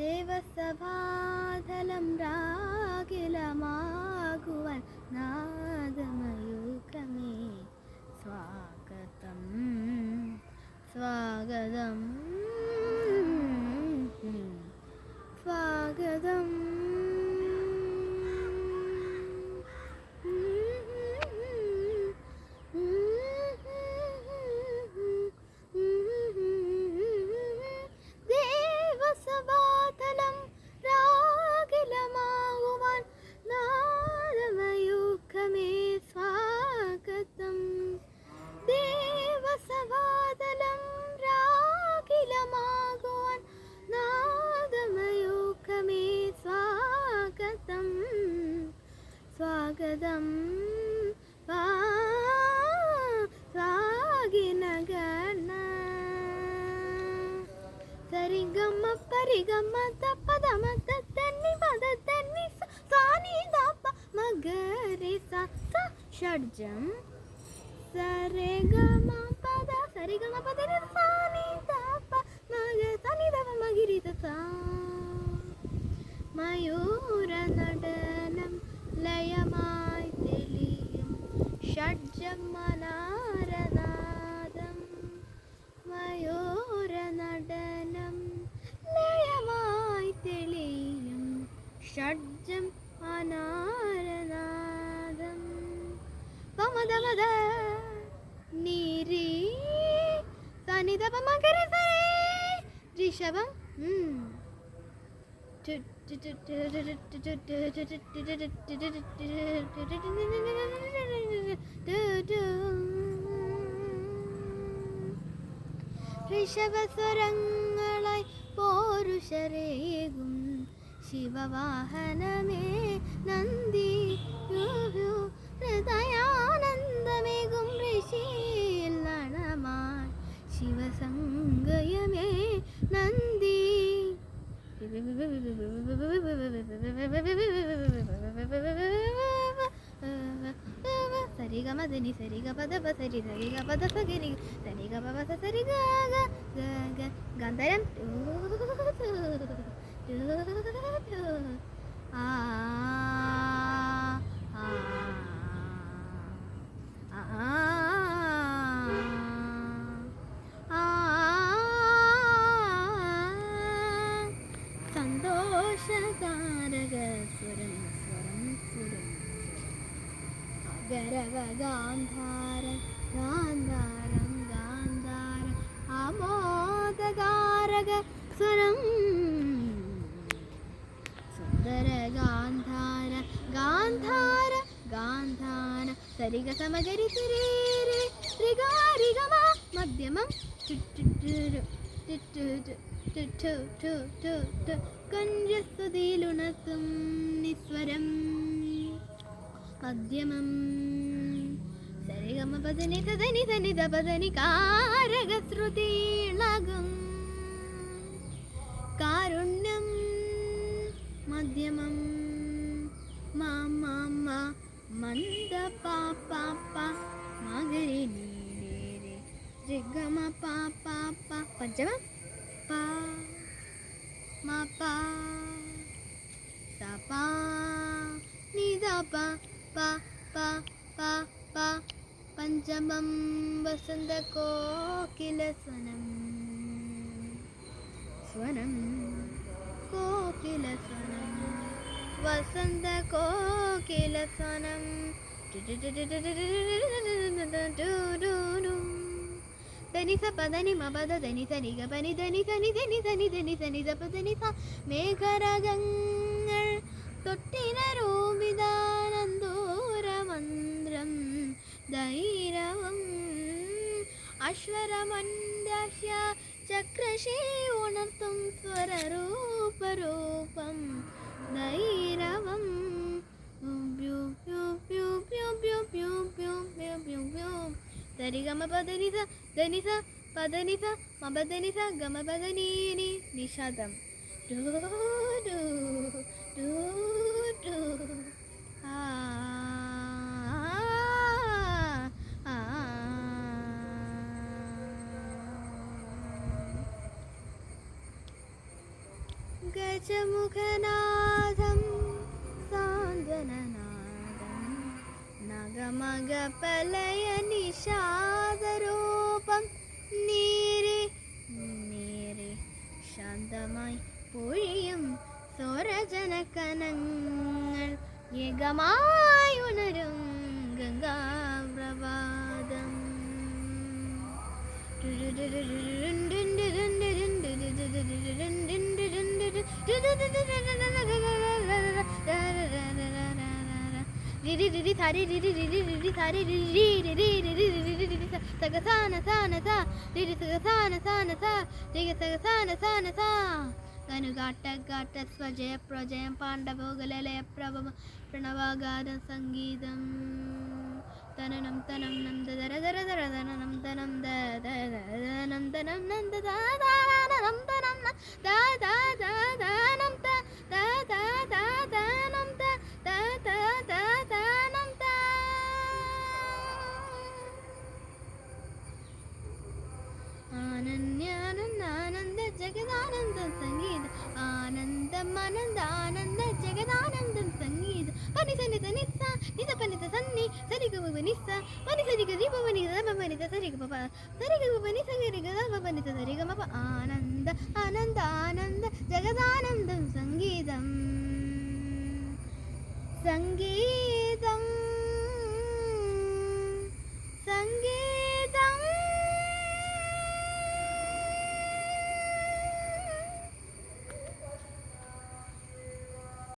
ദേവസഭാതലം രാഗിലമാകുവാൻ നാദമയൂക്കമേ. സ്വാഗതം സ്വാഗതം സ്വാഗതം. ಸರಿಗಮ್ಮ ತಪ್ಪ ದಮ ತನ್ನಿ ಮದ ತನ್ನಿ ಸಾನಿ ದಪ್ಪ ಮಗರೆ ಸತ್ತ ಷಡ್ಜಂ ಸರಿಗಮ ಪದ ಸರಿಗಮ ಪದ ಸಾನಿ ದಪ್ಪ ಮಗ ಸಾನಿ ದಪ್ಪ ಮಗಿರಿತ ಸಾ மயூர நடனம் லயமாய் தெளியும் ஷட்ஜம்மா ഋഷഭം Hmm. ഋഷഭസ്വരങ്ങളായി പോരുഷരേകും ശിവവാഹനമേ നന്ദി യുവ്യു സരിഗമദനി സരിഗ പദ സരി സരിഗ പദ സഗരി സരിഗ പദ സരി ഗ ഗ ഗ ഗ ഗന്ധരം സന്തോഷകാരക സ്വരം സ്വരം സ്വരം. അഗരവ ഗാന്ധാരം ഗാന്ധാരം ഗാന്ധാരം ആമോദകാരക സ്വരം സുന്ദര ഗാന്ധാര ഗാന്ധാര ഗാന്ധാര സരിഗ സമഗരി തിരേരെ രിഗാരിഗമ മധ്യമം ചുറ്റുരു കഞ്ചസ്തുതിയിലുണർത്തും നിസ്വരം മധ്യമം സരിഗമ പദനി തദനി തനി തപദനി കാരകശ്രുതിളകും കാരുണ്യം മധ്യമം. മാമ മന്ദ പാപ്പ മകരി നീരേ. രിഗമ പാപ്പ പഞ്ചമം. പാ മ പ സ പ നി ദ പ ப ப ப ப. பஞ்சமம் வசந்த கோகில சுவனம் சுவனம் கோகில சுவனம் வசந்த கோகில சுவனம் தனிச பதனி மபத தனி தனி கபனி தனி தனி தனி தனி தனி தனி தப தனி மேகரகங்கள் தொட்டின ரூபிதான ധൈരവം അശ്വരമന്ദ്യ ചക്രശേ ഉണർത്തും സ്വരൂപരൂപം ധൈരവം പദനീനി നിഷാദം. ഗജമുഖനാഥം സാന്ത്വനനാദം നഗമഗപലയ നിഷാദരൂപം നീരെ നേരെ ശാന്തമായി പൊഴിയും സ്വരജനകനങ്ങൾ ഏകമായുണരും ഗംഗാപ്രഭാതം. ரிரி ரிரி தாரி ரிரி ரிரி ரிரி தாரி ரிரி ரிரி ரிரி ரிரி ரிரி சக சான சான சா ரிரி சக சான சான சா ரிக சக சான சான சா கனுகாட்ட காட்ட ஸ்வஜய பிரஜயம் பாண்டவோகலய பிரபம பிரணவாகார சங்கீதம் தனனம் தனம் நந்த தர தர தர தனனம் தனம் தனம் நந்த தாதா நம் தனம் தா அனன்யானந்த ஆனந்த ஜெகதானந்த சங்கீத ஆனந்தம் ஆனந்த ஆனந்த ஜெகதானந்தம் சங்கீத. பனி சனித நிஸ்ஸா நித பனித சன்னி சரிகப நிஸ்ஸா பனி சரிக தீப பனி தப பனித சரிகப சரிகப பனி சங்கரிக தப பனித சரிகமப. ஆனந்த ஆனந்த ஆனந்த ஜெகதானந்தம் சங்கீதம். சங்கீத